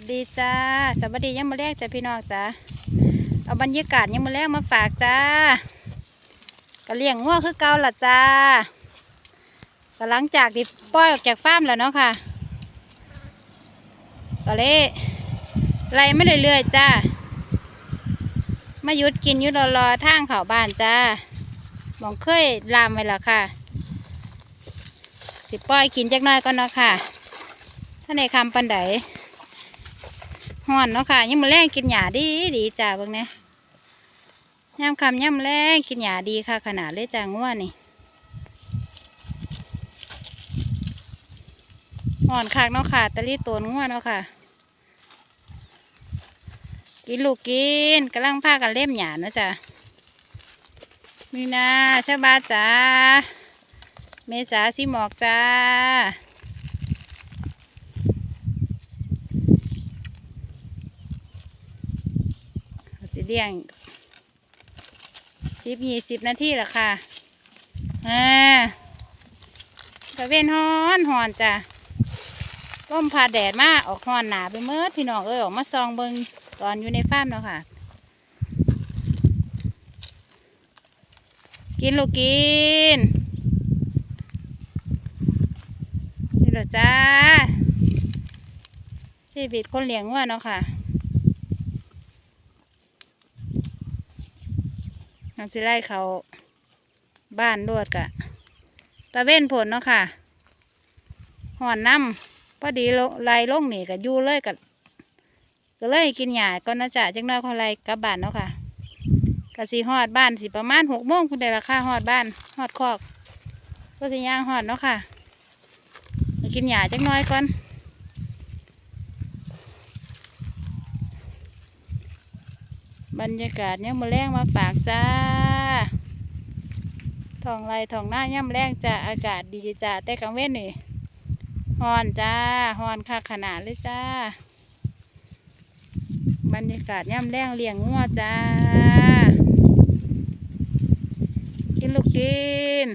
วัสดีจ้า สวัสดียังมาแรกจ้ะพี่น้องจ้าเอาบรรยากาศยังมาแรกมาฝากจ้าก็เลี้ยงงัวคือเก่าละจ้าก็หลังจากที่ปล่อยออกจากฟาร์มแล้วเนาะค่ะก็เลยไล่ไม่เรื่อยๆจ้ามายุดกินยุดรอๆทางเขาบ้านจ้ามองเคยลามไว้และค่ะ สิปล่อยกินจักน้อยก่อนเนาะค่ะถ้าในคำปันได ห่อนเนาะค่ะยังมาแรงกินหยาดีดีจ้าเบิ่งเนี่ยย่ำคำย่ำแรงกินหยาดีค่ะ ขนาดเลยจ้าง่วนี่ห่อนคักเนาะค่ะตะลี่ตัวง่วเนาะค่ะกินลูกกินกำลังพากันเล่มหยาเนาะจ้ะนี่นะชาวบ้าจ้าเมษาสีหมอกจ้า เลี้ยงสิบยี่สิบนาทีละค่ะอ่าตะเวนฮ้อนหอนจ้ะร่มพาแดดมาออกหอนหนาไปเมื่อพี่น้องเอ้ยออกมาซองเบิงตอนอยู่ในฟาร์มเนาะค่ะ กินลูกกินนี่เหรอจ้าชีวิตคนเลี้ยงวัวเนาะค่ะ มันสิไล่เขาบ้านรวดกะตะเว้นผลเนาะค่ะห่อนน้ำพอดีลไล่ลงหนีกะอยู่เลยกะก็เลยกินหญ้าก่อนนะจ๊ะจังน้อยเขาไล่กลับบ้านเนาะค่ะกะสิฮอดบ้านสิประมาณหกโมงคุณได้ราคาฮอดบ้านฮอดคอก ก็สิย่างฮอดเนาะค่ะกินหญ้าจังน้อยก่อน บรรยากาศเนี่ยมมาแรงมาฝากจ้าทองไรทองหน้าย่ำแรงจ้าอากาศดีจ้าแต่กลางเว้นนี่ฮอนจ้าฮอนค่ะขนาดเลยจ้า บรรยากาศย่ำแรงเลี้ยงงัวจ้า กินลูกกิน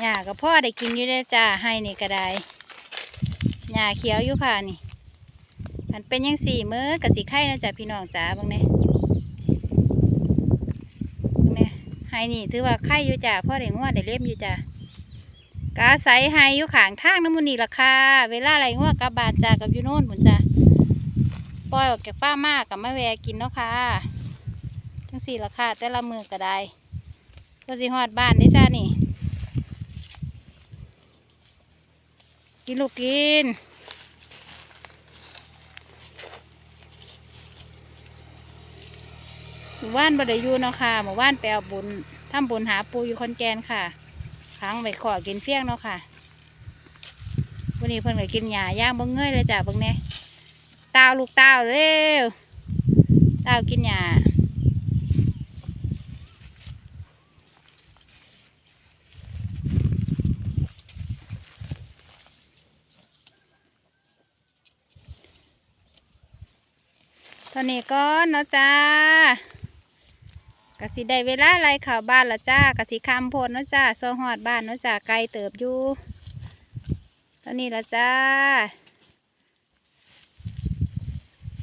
หญ้ากับพ่อได้กินอยู่ได้จ้าให้นี่ก็ได้ หญ้าเขียวอยู่ค่ะนี่มันเป็นยังสี่มือกับสีไข่นะจ๊ะพี่น้องจ๋าบางเนี่ยบางเนี่ยไฮนี่ถือว่าไข่อยู่จ้ะพ่อได้งวดได้เล็บอยู่จ้ะกาใสไฮอยู่ขางทางน้ำมันนี่ราคาเวลาอะไรงวดกับบานจ้ากับยูโน่นหมุนจ้ะปล่อยออกจากป้ามากกับแมะแวกินเนาะค่ะทั้งสี่ราคาแต่ละมือก็ได้ก็สิฮอดบ้านได้จ้านี่ กินลูกกิน หมู่บ้านบดยูเนาะค่ะ หมู่บ้านไปเอาบุญทำบุญหาปูอยู่คอนแกนค่ะค้างไว้ขอกินเฟี้ยงเนาะค่ะ วันนี้เพิ่นก็กินหญ้าย่างบิ่งเงยเลยจ้ะบิ่งเนี่ยตาวลูกตาวเร็วตาวกินหญ้า ตอนนี้ก็เนาะจ้ากะสิได้เวลาไล่ข่าวบ้านละจ้ากะสิคำพลเนาะจ้าซอหอดบ้านเนาะจ้าไกลเติบอยู่ตอนนี้ละจ้า